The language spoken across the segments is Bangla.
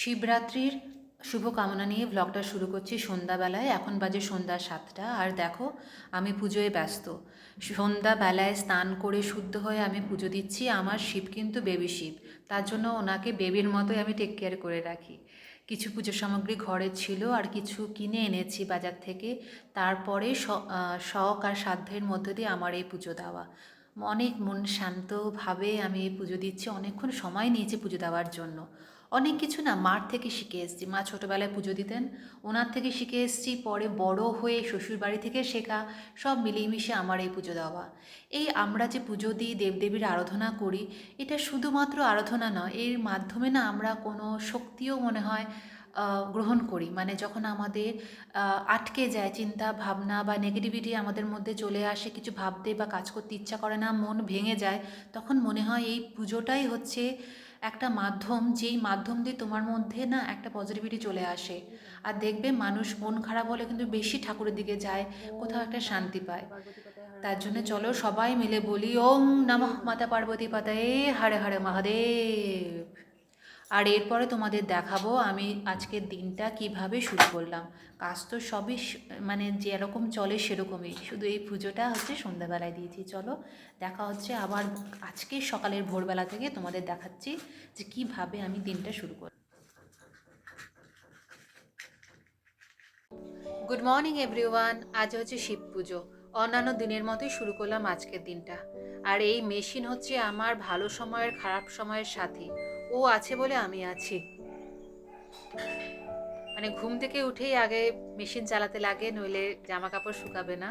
শিবরাত্রির শুভকামনা নিয়ে ব্লগটা শুরু করছি সন্ধ্যাবেলায়। এখন বাজে সন্ধ্যা সাতটা। আর দেখো, আমি পুজোয় ব্যস্ত। সন্ধ্যাবেলায় স্নান করে শুদ্ধ হয়ে আমি পুজো দিচ্ছি। আমার শিব কিন্তু বেবি শিব। তার জন্য ওনাকে বেবির মতোই আমি টেক কেয়ার করে রাখি। কিছু পুজো সামগ্রী ঘরে ছিল আর কিছু কিনে এনেছি বাজার থেকে। তারপরে শখ আর সাধ্যের মধ্য দিয়ে আমার এই পুজো দেওয়া। অনেক মন শান্তভাবে আমি এই পুজো দিচ্ছি। অনেকক্ষণ সময় নিয়েছি পুজো দেওয়ার জন্য। অনেক কিছু না মার থেকে শিখে এসেছি। মা ছোটোবেলায় পুজো দিতেন, ওনার থেকে শিখে এসেছি, পরে বড় হয়ে শ্বশুর বাড়ি থেকে শেখা, সব মিলিয়ে আমার এই পুজো দেওয়া। এই আমরা যে পুজো দিই, দেবদেবীর আরাধনা করি, এটা শুধুমাত্র আরাধনা নয়, এর মাধ্যমে না আমরা কোনো শক্তিও মনে হয় গ্রহণ করি। মানে যখন আমাদের আটকে যায় চিন্তা, ভাবনা বা নেগেটিভিটি আমাদের মধ্যে চলে আসে, কিছু ভাবতে বা কাজ করতে ইচ্ছা করে না, মন ভেঙে যায়, তখন মনে হয় এই পুজোটাই হচ্ছে একটা মাধ্যম, যেই মাধ্যম দিয়ে তোমার মধ্যে না একটা পজিটিভিটি চলে আসে। আর দেখবে মানুষ মন খারাপ হলে কিন্তু বেশি ঠাকুরের দিকে যায়, কোথাও একটা শান্তি পায়। তার জন্য চলো সবাই মিলে বলি, ওম নমঃ মাতা পার্বতী পাতায়ে, হারে হারে মহাদেব। আর এরপরে তোমাদের দেখাবো আমি আজকের দিনটা কীভাবে শুরু করলাম। কাজ তো সবই মানে যেরকম চলে সেরকমই। শুধু এই পুজোটা হচ্ছে সন্ধ্যাবেলায় দিয়েছি। চলো, দেখা হচ্ছে আবার আজকে সকালের ভোরবেলা থেকে তোমাদের দেখাচ্ছি যে কীভাবে আমি দিনটা শুরু করলাম গুড মর্নিং এভরিওয়ান আজ হচ্ছে শিব পুজো। অন্যান্য দিনের মতোই শুরু করলাম আজকের দিনটা। আর এই মেশিন হচ্ছে আমার ভালো সময়ের, খারাপ সময়ের সাথী। ও আছে বলে আমি আছি। মানে ঘুম থেকে উঠেই আগে মেশিন চালাতে লাগে, নইলে জামা কাপড় শুকাবে না।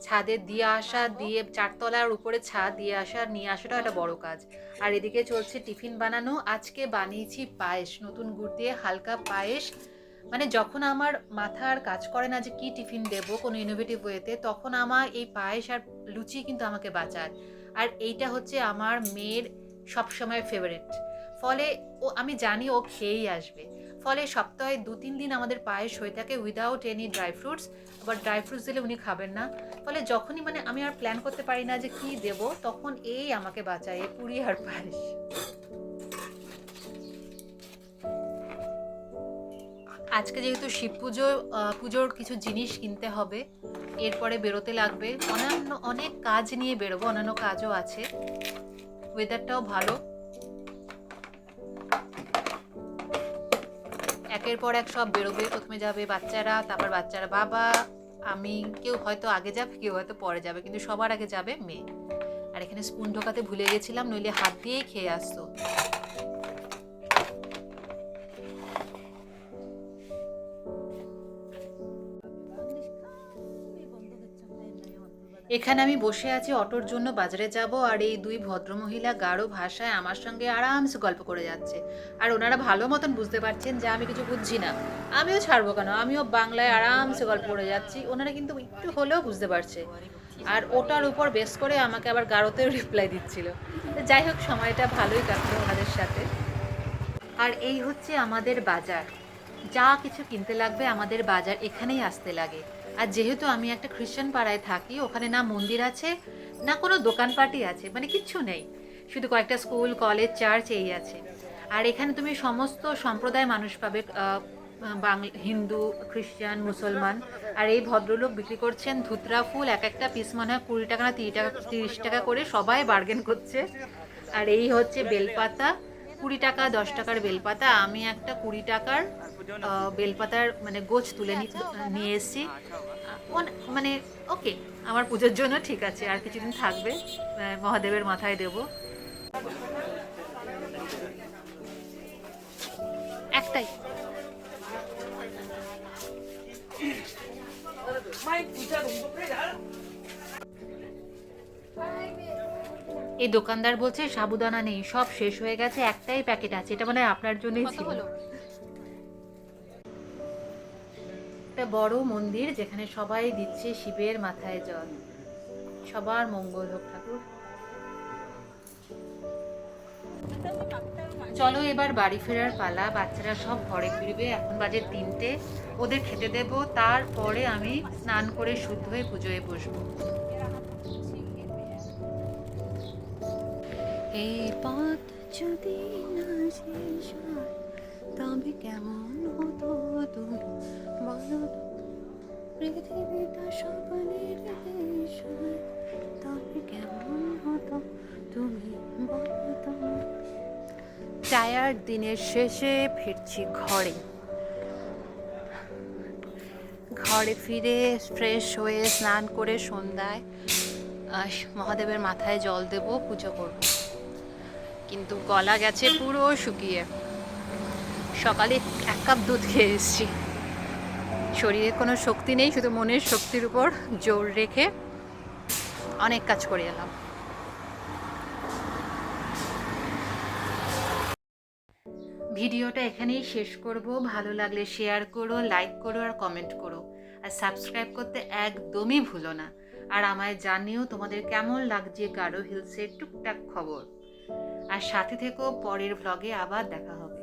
ছাদে দিয়ে আসা, দিয়ে চারতলার উপরে ছাদ দিয়ে আসা, নিয়ে আসাটাও একটা বড় কাজ। আর এদিকে চলছে টিফিন বানানো। আজকে বানিয়েছি পায়েস, নতুন গুড় দিয়ে হালকা পায়েস। মানে যখন আমার মাথা আর কাজ করে না যে কি টিফিন দেব কোনো ইনোভেটিভ ওয়েতে তখন আমার এই পায়েস আর লুচি কিন্তু আমাকে বাঁচায়। আর এইটা হচ্ছে আমার মেয়ের সবসময় ফেভারিট ফলে ও, আমি জানি ও খেয়েই আসবে। ফলে সপ্তাহে দু তিন দিন আমাদের পায়েস হয়ে থাকে উইদাউট এনি ড্রাই ফ্রুটস আবার ড্রাই ফ্রুটস দিলে উনি খাবেন না। ফলে যখনই মানে আমি আর প্ল্যান করতে পারি না যে কি দেব, তখন এই আমাকে বাঁচায়, এই পুরি আর পায়েস। আজকে যেহেতু শিব পুজো পুজোর কিছু জিনিস কিনতে হবে, এরপরে বেরোতে লাগবে। অন্যান্য অনেক কাজ নিয়ে বেরোবো, অন্যান্য কাজও আছে। ওয়েদারটাও ভালো। একের পর এক সব বেরোবে। প্রথমে যাবে বাচ্চারা, তারপর বাচ্চারা বাবা। আমি, কেউ হয়তো আগে যাবে, কেউ হয়তো পরে যাবে, কিন্তু সবার আগে যাবে মেয়ে। আর এখানে স্পুন ঢোকাতে ভুলে গেছিলাম, নইলে হাত দিয়েই খেয়ে আসতো। এখানে আমি বসে আছি অটোর জন্য, বাজারে যাব, আর এই দুই ভদ্রমহিলা গাঢ় ভাষায় আমার সঙ্গে আরামসে গল্প করে যাচ্ছে। আর ওনারা ভালো মতন বুঝতে পারছেন যে আমি কিছু বুঝছি না। আমিও ছাড়বো কেন? আমিও বাংলায় আরামসে গল্প করে যাচ্ছি। ওনারা কিন্তু একটু হলেও বুঝতে পারছে। আর ওটার উপর বেস করে আমাকে আবার গাঢ়তেও রিপ্লাই দিচ্ছিল। যাই হোক, সময়টা ভালোই কাটলো ওনাদের সাথে। আর এই হচ্ছে আমাদের বাজার। যা কিছু কিনতে লাগবে আমাদের বাজার এখানেই আসতে লাগে। আর যেহেতু আমি একটা খ্রিস্টান পাড়ায় থাকি, ওখানে না মন্দির আছে, না কোনো দোকানপাটই আছে মানে কিচ্ছু নেই। শুধু কয়েকটা স্কুল, কলেজ, চার্চ এই আছে। আর এখানে তুমি সমস্ত সম্প্রদায় মানুষ পাবে হিন্দু খ্রিস্টান মুসলমান। আর এই ভদ্রলোক বিক্রি করছেন ধুতরা ফুল, এক একটা পিস মনে হয় কুড়ি টাকা না তিরিশ টাকা তিরিশ টাকা করে সবাই বার্গেন করছে। আর এই হচ্ছে বেলপাতা, কুড়ি টাকা, দশ টাকার বেলপাতা। আমি একটা কুড়ি টাকার বেলপাতার মানে গোছ তুলে নিয়ে এসেছি। মানে ওকে আমার পুজোর জন্য ঠিক আছে আর কিছুদিন থাকবে। মহাদেবের মাথায় দেব। একটাই। এই দোকানদার বলছে সাবুদানা নেই সব শেষ হয়ে গেছে একটাই প্যাকেট আছে। এটা মানে আপনার জন্যই ছিল। একটা বড় মন্দির যেখানে সবাই দিচ্ছে শিবের মাথায় জল। সবার মঙ্গল হোক ঠাকুর। চলো এবার বাড়ি ফেরার পালা। বাচ্চারা সব ঘরে ফিরবে। এখন বাজে তিনটে। ওদের খেতে দেব। তারপরে আমি স্নান করে শুদ্ধ হয়ে পুজোয় বসবো। এই পথ যদি না শেষ হয়, তবে কেমন হতো তুমি? পৃথিবীটা দেশ তবে কেমন হতো তুমি বলো তো টায়ার্ড দিনের শেষে ফিরছি ঘরে। ঘরে ফিরে ফ্রেশ হয়ে স্নান করে সন্ধ্যায় মহাদেবের মাথায় জল দেব, পুজো করব। কিন্তু গলা গেছে পুরো শুকিয়ে। সকালে এক কাপ দুধ খেয়ে এসেছি। শরীরে কোনো শক্তি নেই, শুধু মনের শক্তির উপর জোর রেখে অনেক কাজ করে এলাম। ভিডিওটা এখানেই শেষ করব। ভালো লাগলে শেয়ার করো লাইক করো আর কমেন্ট করো। আর সাবস্ক্রাইব করতে একদমই ভুলো না। আর আমায় জানিও তোমাদের কেমন লাগছে গারো হিলসের টুকটাক খবর। আর সাথে থেকেও পরের ভ্লগে আবার দেখা হবে।